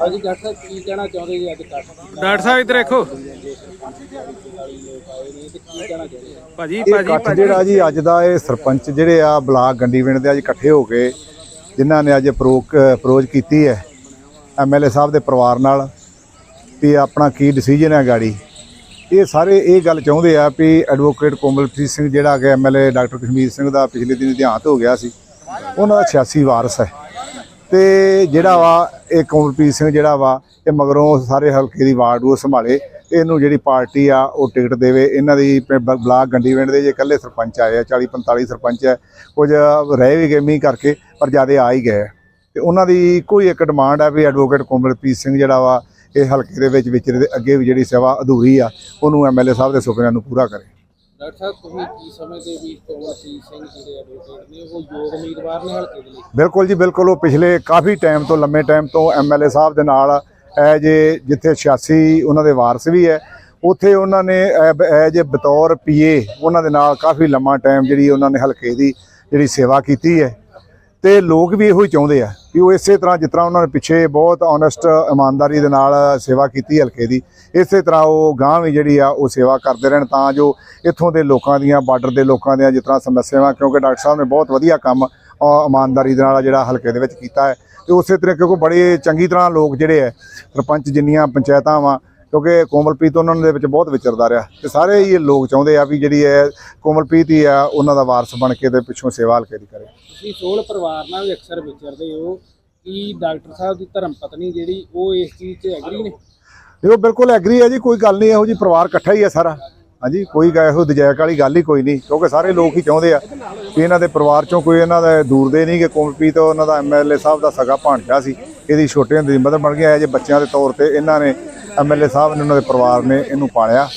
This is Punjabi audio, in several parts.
ਹਾਂਜੀ ਡਾਕਟਰ ਸਾਹਿਬ ਕੀ ਕਹਿਣਾ ਚਾਹੁੰਦੇ ਜੀ ਅੱਜ ਕੱਟ ਡਾਕਟਰ ਸਾਹਿਬ ਇੱਧਰ ਦੇਖੋ। ਤੇ ਕੀ ਕਹਿਣਾ ਚਾਹੁੰਦੇ ਆ ਭਾਜੀ। ਇਹ ਇਕੱਠ ਜਿਹੜਾ ਜੀ ਅੱਜ ਦਾ ਇਹ ਸਰਪੰਚ ਜਿਹੜੇ ਆ ਬਲਾਕ ਗੰਡੀਵਿੰਡ ਦੇ ਅੱਜ ਇਕੱਠੇ ਹੋ ਕੇ ਜਿਨ੍ਹਾਂ ਨੇ ਅੱਜ ਅਪਰੋਕ ਅਪਰੋਚ ਕੀਤੀ ਹੈ ਐਮਐਲਏ ਸਾਹਿਬ ਦੇ ਪਰਿਵਾਰ ਨਾਲ ਵੀ ਆਪਣਾ ਕੀ ਡਿਸੀਜਨ ਹੈ ਗਾੜੀ। ਇਹ ਸਾਰੇ ਇਹ ਗੱਲ ਚਾਹੁੰਦੇ ਆ ਵੀ ਐਡਵੋਕੇਟ ਕੋਮਲਪ੍ਰੀਤ ਸਿੰਘ ਜਿਹੜਾ ਕਿ ਐਮਐਲਏ ਡਾਕਟਰ ਕਸ਼ਮੀਰ ਸਿੰਘ ਦਾ ਪਿਛਲੇ ਦਿਨ ਦੇਹਾਂਤ ਹੋ ਗਿਆ ਸੀ ਉਹਨਾਂ ਦਾ 86 ਵਾਰਸ ਹੈ। ਤੇ ਜਿਹੜਾ ਵਾ, ਇਹ ਕੋਮਲਪ੍ਰੀਤ ਸਿੰਘ ਜਿਹੜਾ ਵਾ, ਇਹ ਮਗਰੋਂ ਸਾਰੇ ਹਲਕੇ ਦੀ ਵਾਰਡ ਉਹ ਸੰਭਾਲੇ। ਇਹਨੂੰ ਜਿਹੜੀ ਪਾਰਟੀ ਆ, ਉਹ ਟਿਕਟ ਦੇਵੇ। ਇਹਨਾਂ ਦੀ ਪ- ਬ- ਬਲਾਕ ਗੰਡੀਵਿੰਡ ਦੇ ਜੇ ਇਕੱਲੇ ਸਰਪੰਚ ਆਏ ਆ 40 45 ਸਰਪੰਚ ਹੈ ਕੁਝ ਰਹਿ ਵੀ ਗਏ ਮੀਂਹ ਕਰਕੇ, ਪਰ ਜਿਆਦੇ ਆ ਹੀ ਗਏ ਆ। ਤੇ ਉਹਨਾਂ ਦੀ ਕੋਈ ਇੱਕ ਡਿਮਾਂਡ ਆ ਵੀ ਐਡਵੋਕੇਟ ਕੋਮਲਪ੍ਰੀਤ ਸਿੰਘ ਜਿਹੜਾ ਵਾ, ਇਹ ਹਲਕੇ ਦੇ ਵਿੱਚ ਵਿਚਰੇ ਦੇ ਅੱਗੇ ਵੀ ਜਿਹੜੀ ਸੇਵਾ ਅਧੂਰੀ ਆ, ਉਹਨੂੰ ਐਮਐਲਏ ਸਾਹਿਬ ਦੇ ਸੁਪਨਿਆਂ ਨੂੰ ਪੂਰਾ ਕਰੇ। ਡਾਕਟਰ ਸਾਹਿਬ, ਤੁਸੀਂ ਕੀ ਸਮਝਦੇ ਵੀ ਕੋਮਲਜੀਤ ਸਿੰਘ ਜਿਹੜੇ ਐਡਵੋਕੇਟ ਨੇ? ਉਹ ਯੋਗ ਉਮੀਦਵਾਰ ਨੇ ਹਲਕੇ ਦੇ ਲਈ। ਬਿਲਕੁਲ ਜੀ, ਬਿਲਕੁਲ। ਉਹ ਪਿਛਲੇ ਕਾਫੀ ਟਾਈਮ ਤੋਂ, ਲੰਮੇ ਟਾਈਮ ਤੋਂ ਐਮਐਲਏ ਸਾਹਿਬ ਦੇ ਨਾਲ ਐ ਜੇ ਜਿੱਥੇ 86 ਉਹਨਾਂ ਦੇ ਵਾਰਸ ਵੀ ਹੈ ਉੱਥੇ ਉਹਨਾਂ ਨੇ ਐ ਜੇ ਬਤੌਰ ਪੀਏ ਉਹਨਾਂ ਦੇ ਨਾਲ ਕਾਫੀ ਲੰਮਾ ਟਾਈਮ ਜਿਹੜੀ ਉਹਨਾਂ ਨੇ ਹਲਕੇ ਦੀ ਜਿਹੜੀ ਸੇਵਾ ਕੀਤੀ ਹੈ ਤੇ ਲੋਕ ਵੀ ਇਹੋ ਹੀ ਚਾਹੁੰਦੇ ਆ ਕਿ ਉਹ ਇਸੇ ਤਰ੍ਹਾਂ ਜਿਸ ਤਰ੍ਹਾਂ ਉਹਨਾਂ ਨੇ ਪਿੱਛੇ ਬਹੁਤ ਓਨੈਸਟ ਇਮਾਨਦਾਰੀ ਦੇ ਨਾਲ ਸੇਵਾ ਕੀਤੀ ਹਲਕੇ ਦੀ, ਇਸੇ ਤਰ੍ਹਾਂ ਉਹ ਗਾਂ ਵੀ ਜਿਹੜੀ ਆ ਉਹ ਸੇਵਾ ਕਰਦੇ ਰਹਿਣ ਤਾਂ ਜੋ ਇੱਥੋਂ ਦੇ ਲੋਕਾਂ ਦੀਆਂ ਬਾਰਡਰ ਦੇ ਲੋਕਾਂ ਦੀਆਂ ਜਿਸ ਤਰ੍ਹਾਂ ਸਮੱਸਿਆਵਾਂ, ਕਿਉਂਕਿ ਡਾਕਟਰ ਸਾਹਿਬ ਨੇ ਬਹੁਤ ਵਧੀਆ ਕੰਮ ਇਮਾਨਦਾਰੀ ਦੇ ਨਾਲ ਜਿਹੜਾ ਹਲਕੇ ਦੇ ਵਿੱਚ ਕੀਤਾ ਹੈ। ਤੇ ਉਸੇ ਤਰ੍ਹਾਂ ਕਿਉਂਕਿ ਬੜੇ ਚੰਗੀ ਤਰ੍ਹਾਂ ਲੋਕ ਜਿਹੜੇ ਹੈ, ਸਰਪੰਚ ਜਿੰਨੀਆਂ ਪੰਚਾਇਤਾਂ ਵਾ ਕਿਉਂਕਿ ਕੋਮਲਪ੍ਰੀਤ ਉਹਨਾਂ ਦੇ ਵਿੱਚ ਬਹੁਤ ਵਿਚਰਦਾ ਰਿਹਾ ਤੇ ਸਾਰੇ ਹੀ ਇਹ ਲੋਕ ਚਾਹੁੰਦੇ ਆ ਵੀ ਜਿਹੜੀ ਹੈ ਕੋਮਲਪ੍ਰੀਤ ਹੀ ਆ ਉਹਨਾਂ ਦਾ ਵਾਰਸ ਬਣ ਕੇ ਤੇ ਪਿੱਛੋਂ ਸੇਵਾ ਹਲਕੇ ਦੀ ਕਰੇ। ਤੁਸੀਂ ਸੋਲ ਪਰਿਵਾਰ ਨਾਲ ਵੀ ਅਕਸਰ ਵਿਚਰਦੇ ਹੋ ਕਿ ਡਾਕਟਰ ਸਾਹਿਬ ਦੀ ਧਰਮ ਪਤਨੀ ਜਿਹੜੀ ਉਹ ਇਸ ਚੀਜ਼ 'ਚ ਐਗਰੀ ਨੇ? ਦੇਖੋ ਬਿਲਕੁਲ ਐਗਰੀ ਹੈ ਜੀ ਕੋਈ ਗੱਲ ਨਹੀਂ ਇਹੋ ਜੀ ਪਰਿਵਾਰ ਇਕੱਠਾ ਹੀ ਹੈ ਸਾਰਾ। ਹਾਂਜੀ ਕੋਈ ਇਹੋ ਦਜੈਕ ਵਾਲੀ ਗੱਲ ਹੀ ਕੋਈ ਨਹੀਂ ਕਿਉਂਕਿ ਸਾਰੇ ਲੋਕ ਹੀ ਚਾਹੁੰਦੇ ਆ ਕਿ ਇਹਨਾਂ ਦੇ ਪਰਿਵਾਰ ਚੋਂ ਕੋਈ ਇਹਨਾਂ ਦਾ ਦੂਰ ਦੇ ਨਹੀਂ ਕਿ ਕੋਮਲਪ੍ਰੀਤ ਉਹਨਾਂ ਦਾ ਐਮਐਲਏ ਸਾਹਿਬ ਦਾ ਸਗਾ ਭਾਣਜਾ ਸੀ ਇਹਦੀ ਛੋਟੇ ਹੁੰਦੇ ਦੀ ਮਦਦ ਬਣ ਗਿਆ ਜੇ ਬੱਚਿਆਂ ਦੇ ਤੌਰ ਤੇ ਇਹਨਾਂ ਨੇ ਐਮਐਲਏ ਸਾਹਿਬ ਨੇ ਉਹਨਾਂ ਦੇ ਪਰਿਵਾਰ ਨੇ ਇਹਨੂੰ ਪਾਲਿਆ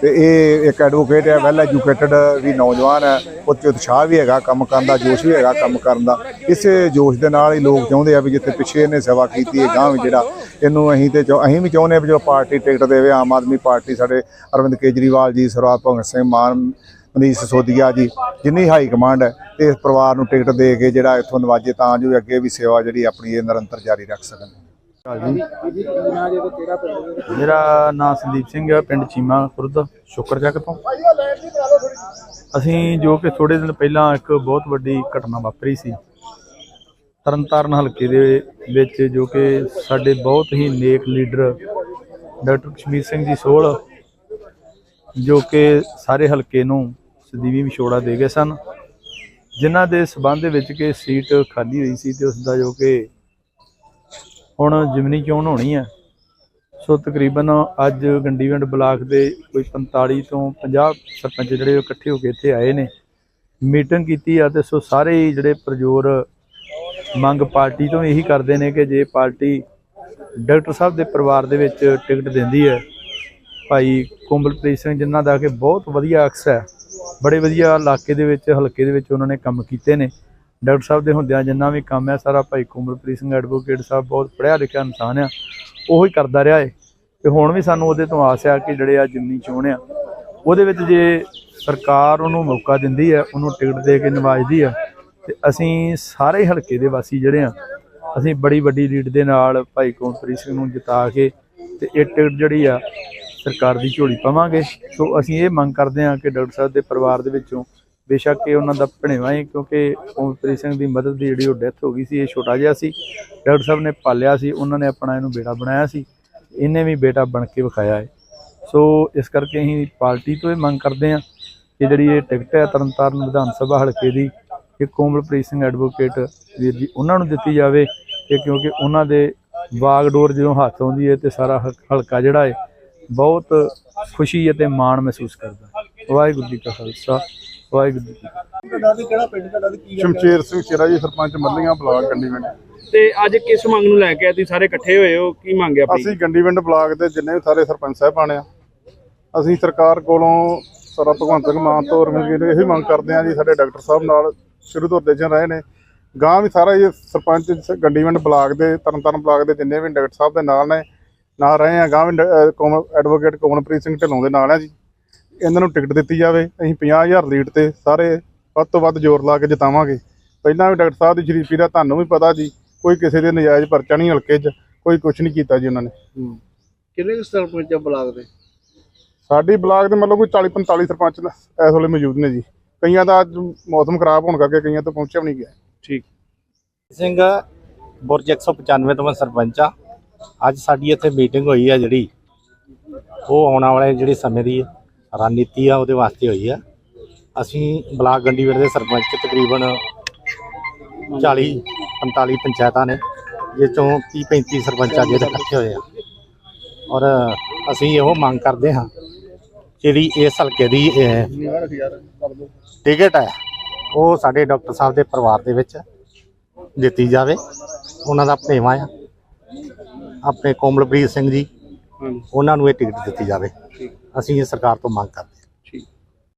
ਤੇ ਇਹ ਇੱਕ ਐਡਵੋਕੇਟ ਹੈ ਵੈਲ ਐਜੂਕੇਟਡ ਵੀ ਨੌਜਵਾਨ ਹੈ ਉਹ 'ਚ ਉਤਸ਼ਾਹ ਵੀ ਹੈਗਾ ਕੰਮ ਕਰਨ ਦਾ, ਜੋਸ਼ ਵੀ ਹੈਗਾ ਕੰਮ ਕਰਨ ਦਾ। ਇਸੇ ਜੋਸ਼ ਦੇ ਨਾਲ ਹੀ ਲੋਕ ਚਾਹੁੰਦੇ ਆ ਵੀ ਜਿੱਥੇ ਪਿੱਛੇ ਇਹਨੇ ਸੇਵਾ ਕੀਤੀ ਹੈ ਗਾਂ ਵੀ ਜਿਹੜਾ ਇਹਨੂੰ ਅਸੀਂ ਤੇ ਅਸੀਂ ਵੀ ਚਾਹੁੰਦੇ ਆ ਵੀ ਜੋ ਪਾਰਟੀ ਟਿਕਟ ਦੇਵੇ, ਆਮ ਆਦਮੀ ਪਾਰਟੀ ਸਾਡੇ ਅਰਵਿੰਦ ਕੇਜਰੀਵਾਲ ਜੀ, ਸਰਦਾਰ ਭਗਤ ਸਿੰਘ ਮਾਨ, ਮਨੀਸ਼ ਸਿਸੋਦੀਆ ਜੀ, ਜਿੰਨੀ ਹਾਈ ਕਮਾਂਡ ਹੈ ਇਸ ਪਰਿਵਾਰ ਨੂੰ ਟਿਕਟ ਦੇ ਕੇ ਜਿਹੜਾ ਇੱਥੋਂ ਨਵਾਜੇ ਤਾਂ ਜੋ ਅੱਗੇ ਵੀ ਸੇਵਾ ਜਿਹੜੀ ਆਪਣੀ ਇਹ ਨਿਰੰਤਰ ਜਾਰੀ ਰੱਖ ਸਕਣ। ਜੀ ਜੀ ਨਾ ਜਦੋਂ ਮੇਰਾ ਨਾਮ ਸੰਦੀਪ ਸਿੰਘ ਹੈ, ਪਿੰਡ ਚੀਮਾ ਖੁਰਦ ਸ਼ੁਕਰਚੱਕ ਤੋਂ। ਅਸੀਂ ਜੋ ਕਿ ਥੋੜੇ ਦਿਨ ਪਹਿਲਾਂ ਇੱਕ ਬਹੁਤ ਵੱਡੀ ਘਟਨਾ ਵਾਪਰੀ ਸੀ। ਤਰਨਤਾਰਨ ਹਲਕੇ ਦੇ ਵਿੱਚ ਜੋ ਕਿ ਸਾਡੇ ਬਹੁਤ ਹੀ ਨੇਕ ਲੀਡਰ ਡਾਕਟਰ ਕਸ਼ਮੀਰ ਸਿੰਘ ਜੀ ਸੋਹਲ, ਜੋ ਕਿ ਸਾਰੇ ਹਲਕੇ ਨੂੰ ਸਦੀਵੀ ਵਿਛੋੜਾ ਦੇ ਗਏ ਸਨ। ਜਿਨ੍ਹਾਂ ਦੇ ਸਬੰਧ ਵਿੱਚ ਕਿ ਸੀਟ ਖਾਲੀ ਹੋਈ ਸੀ ਤੇ ਉਸ ਦਾ ਜੋ ਕਿ ਹੁਣ ਜਿਮਨੀ ਚੋਣ ਹੋਣੀ ਹੈ ਸੋ ਤਕਰੀਬਨ ਅੱਜ ਗੰਡੀਵਿੰਡ ਬਲਾਕ ਦੇ ਕੋਈ 45 ਤੋਂ 50 ਸਰਪੰਚ ਜਿਹੜੇ ਇਕੱਠੇ ਹੋ ਕੇ ਇੱਥੇ ਆਏ ਨੇ। ਮੀਟਿੰਗ ਕੀਤੀ ਆ ਤੇ ਸੋ ਸਾਰੇ ਜਿਹੜੇ ਪ੍ਰਜੋਰ ਮੰਗ ਪਾਰਟੀ ਤੋਂ ਇਹੀ ਕਰਦੇ ਨੇ ਕਿ ਜੇ ਪਾਰਟੀ ਡਾਕਟਰ ਸਾਹਿਬ ਦੇ ਪਰਿਵਾਰ ਦੇ ਵਿੱਚ ਟਿਕਟ ਦਿੰਦੀ ਹੈ, ਭਾਈ ਕੋਮਲਪ੍ਰੀਤ ਸਿੰਘ ਜਿਨ੍ਹਾਂ ਦਾ ਕਿ ਬਹੁਤ ਵਧੀਆ ਅਕਸ ਹੈ। ਬੜੇ ਵਧੀਆ ਇਲਾਕੇ ਦੇ ਵਿੱਚ, ਹਲਕੇ ਦੇ ਵਿੱਚ ਉਹਨਾਂ ਨੇ ਕੰਮ ਕੀਤੇ ਨੇ। ਡਾਕਟਰ ਸਾਹਿਬ ਦੇ ਹੁੰਦਿਆਂ ਜਿੰਨਾ ਵੀ ਕੰਮ ਹੈ, ਸਾਰਾ ਭਾਈ ਕੋਮਲਪ੍ਰੀਤ ਸਿੰਘ ਐਡਵੋਕੇਟ ਸਾਹਿਬ ਬਹੁਤ ਪੜ੍ਹਿਆ ਲਿਖਿਆ ਇਨਸਾਨ ਆ, ਉਹ ਹੀ ਕਰਦਾ ਰਿਹਾ ਏ। ਤੇ ਹੁਣ ਵੀ ਸਾਨੂੰ ਉਹਦੇ ਤੋਂ ਆਸ ਆ ਕਿ ਜਿਹੜੇ ਆ ਜਿਮਨੀ ਚੋਣ ਆ, ਉਹਦੇ ਵਿੱਚ ਜੇ ਸਰਕਾਰ ਉਹਨੂੰ ਮੌਕਾ ਦਿੰਦੀ ਹੈ ਉਹਨੂੰ ਟਿਕਟ ਦੇ ਕੇ ਨਿਵਾਜਦੀ ਆ, ਤੇ ਅਸੀਂ ਸਾਰੇ ਹਲਕੇ ਦੇ ਵਾਸੀ ਜਿਹੜੇ ਆ, ਅਸੀਂ ਬੜੀ ਵੱਡੀ ਲੀਡ ਦੇ ਨਾਲ ਭਾਈ ਕੋਮਲਪ੍ਰੀਤ ਸਿੰਘ ਨੂੰ ਜਿਤਾ ਕੇ ਤੇ ਇਹ ਟਿਕਟ ਜਿਹੜੀ ਆ, ਸਰਕਾਰ ਦੀ ਝੋਲੀ ਪਾਵਾਂਗੇ। ਸੋ ਅਸੀਂ ਇਹ ਮੰਗ ਕਰਦੇ ਹਾਂ ਕਿ ਡਾਕਟਰ ਸਾਹਿਬ ਦੇ ਪਰਿਵਾਰ ਦੇ ਵਿੱਚੋਂ ਬੇਸ਼ੱਕ ਇਹ ਉਹਨਾਂ ਦਾ ਭਣੇਵਾ ਹੈ, ਕਿਉਂਕਿ ਓਮਪ੍ਰੀਤ ਸਿੰਘ ਦੀ ਮਦਦ ਦੀ ਜਿਹੜੀ ਉਹ ਡੈਥ ਹੋ ਗਈ ਸੀ, ਇਹ ਛੋਟਾ ਜਿਹਾ ਸੀ। ਡਾਕਟਰ ਸਾਹਿਬ ਨੇ ਪਾਲਿਆ ਸੀ, ਉਹਨਾਂ ਨੇ ਆਪਣਾ ਇਹਨੂੰ ਬੇਟਾ ਬਣਾਇਆ ਸੀ। ਇਹਨੇ ਵੀ ਬੇਟਾ ਬਣ ਕੇ ਵਿਖਾਇਆ ਹੈ। ਸੋ ਇਸ ਕਰਕੇ ਅਸੀਂ ਪਾਰਟੀ ਤੋਂ ਇਹ ਮੰਗ ਕਰਦੇ ਹਾਂ ਕਿ ਜਿਹੜੀ ਇਹ ਟਿਕਟ ਹੈ ਤਰਨਤਾਰਨ ਵਿਧਾਨ ਸਭਾ ਹਲਕੇ ਦੀ ਇਹ ਕੋਮਲਪ੍ਰੀਤ ਸਿੰਘ ਐਡਵੋਕੇਟ ਵੀਰ ਜੀ, ਉਹਨਾਂ ਨੂੰ ਦਿੱਤੀ ਜਾਵੇ, ਇਹ ਕਿਉਂਕਿ ਉਹਨਾਂ ਦੇ ਵਾਗਡੋਰ ਜਦੋਂ ਹੱਥ ਆਉਂਦੀ ਹੈ ਤੇ ਸਾਰਾ ਹਲ- ਹਲਕਾ ਜਿਹੜਾ ਹੈ, ਬਹੁਤ ਖੁਸ਼ੀ ਅਤੇ ਮਾਣ ਮਹਿਸੂਸ ਕਰਦਾ ਹੈ। ਵਾਹਿਗੁਰੂ ਜੀ ਕਾ ਖਾਲਸਾ। ਵਾਹਿਗੁਰੂ ਜੀ। ਕੀ ਸ਼ਮਸ਼ੇਰ ਸਿੰਘ ਚਿਰਾ ਜੀ ਸਰਪੰਚ ਮੱਲੀਆਂ ਬਲਾਕ ਗੰਡੀਵਿੰਡ ਤੇ ਅੱਜ ਕਿਸ ਮੰਗ ਨੂੰ ਲੈ ਕੇ ਤੁਸੀਂ ਸਾਰੇ ਇਕੱਠੇ ਹੋਏ ਹੋ ਕੀ ਮੰਗਿਆ ਆਪਣੀ? ਅਸੀਂ ਗੰਡੀਵਿੰਡ ਬਲਾਕ ਦੇ ਜਿੰਨੇ ਵੀ ਸਾਰੇ ਸਰਪੰਚ ਸਾਹਿਬਾਨ ਆ ਅਸੀਂ ਸਰਕਾਰ ਕੋਲੋਂ ਸਾਰਾ ਭਗਵੰਤ ਸਿੰਘ ਮਾਨ ਤੋਂ ਰਮਨਜੀਤ ਇਹੀ ਮੰਗ ਕਰਦੇ ਆ ਜੀ ਸਾਡੇ ਡਾਕਟਰ ਸਾਹਿਬ ਨਾਲ ਸ਼ੁਰੂ ਤੋਂ ਰਿਲੇਸ਼ਨ ਰਹੇ ਨੇ। ਗਾਂ ਵੀ ਸਾਰਾ ਇਹ ਸਰਪੰਚ ਸ- ਗੰਡੀਵਿੰਡ ਬਲਾਕ ਦੇ ਤਰਨਤਾਰਨ ਬਲਾਕ ਦੇ ਜਿੰਨੇ ਵੀ ਡਾਕਟਰ ਸਾਹਿਬ ਦੇ ਨਾਲ ਨੇ ਨਾਲ ਰਹੇ ਆ। ਗਾਂ ਵੀ ਐਡਵੋਕੇਟ ਕੋਮਨਪ੍ਰੀਤ ਸਿੰਘ ਢਿੱਲੋਂ ਦੇ ਨਾਲ ਆ ਜੀ। ਇਹਨਾਂ ਨੂੰ ਟਿਕਟ ਦਿੱਤੀ ਜਾਵੇ ਅਸੀਂ 50000 ਲੀਡ ਤੇ ਸਾਰੇ ਵੱਧ ਤੋਂ ਵੱਧ ਜ਼ੋਰ ਲਾ ਕੇ ਜਿਤਾਵਾਂਗੇ। ਪਹਿਲਾਂ ਵੀ ਡਾਕਟਰ ਸਾਹਿਬ ਦੀ ਸ਼ਰੀਫੀ ਦਾ ਤੁਹਾਨੂੰ ਵੀ ਪਤਾ ਜੀ ਕੋਈ ਕਿਸੇ ਦੇ ਨਜਾਇਜ਼ ਪਰਚਾ ਨਹੀਂ ਹਲਕੇ 'ਚ ਕੋਈ ਕੁਝ ਨਹੀਂ ਕੀਤਾ ਜੀ ਉਹਨਾਂ ਨੇ। ਕਿੰਨੇ ਕੁ ਸਰਪੰਚ ਆ ਬਲਾਕ ਦੇ? ਸਾਡੀ ਬਲਾਕ ਦੇ ਮਤਲਬ ਕੋਈ 40 45 ਸਰਪੰਚ ਇਸ ਵੇਲੇ ਮੌਜੂਦ ਨੇ ਜੀ। ਕਈਆਂ ਦਾ ਅੱਜ ਮੌਸਮ ਖਰਾਬ ਹੋਣ ਕਰਕੇ ਕਈਆਂ ਤੋਂ ਪਹੁੰਚਿਆ ਵੀ ਨਹੀਂ ਗਿਆ। ਠੀਕ। ਸਿੰਘ ਬੁਰਜ 195 ਤੋਂ ਸਰਪੰਚ ਆ। ਅੱਜ ਸਾਡੀ ਇੱਥੇ ਮੀਟਿੰਗ ਹੋਈ ਆ ਜਿਹੜੀ ਉਹ ਆਉਣ ਵਾਲੇ ਜਿਹੜੇ ਸਮੇਂ ਦੀ ਰਣਨੀਤੀ ਆ ਉਹਦੇ ਵਾਸਤੇ ਹੋਈ ਆ। ਅਸੀਂ ਬਲਾਕ ਗੰਡੀਵਿੰਡ ਦੇ ਸਰਪੰਚ ਤਕਰੀਬਨ 40 45 ਪੰਚਾਇਤਾਂ ਨੇ ਜਿਸ ਚੋਂ 30 35 ਸਰਪੰਚ ਇੱਥੇ ਇਕੱਠੇ ਹੋਏ ਆ। ਔਰ ਅਸੀਂ ਇਹੋ ਮੰਗ ਕਰਦੇ ਹਾਂ ਜਿਹੜੀ ਇਸ ਹਲਕੇ ਦੀ ਟਿਕਟ ਹੈ ਉਹ ਸਾਡੇ ਡਾਕਟਰ ਸਾਹਿਬ ਦੇ ਪਰਿਵਾਰ ਦੇ ਵਿੱਚ ਦਿੱਤੀ ਜਾਵੇ। ਉਹਨਾਂ ਦਾ ਭਣੇਵਾ ਆ। ਆਪਣੇ ਕੋਮਲਪ੍ਰੀਤ ਸਿੰਘ ਜੀ ਉਹਨਾਂ ਨੂੰ ਇਹ ਟਿਕਟ ਦਿੱਤੀ ਜਾਵੇ। ਅਸੀਂ ਇਹ ਸਰਕਾਰ ਤੋਂ ਮੰਗ ਕਰਦੇ ਹਾਂ।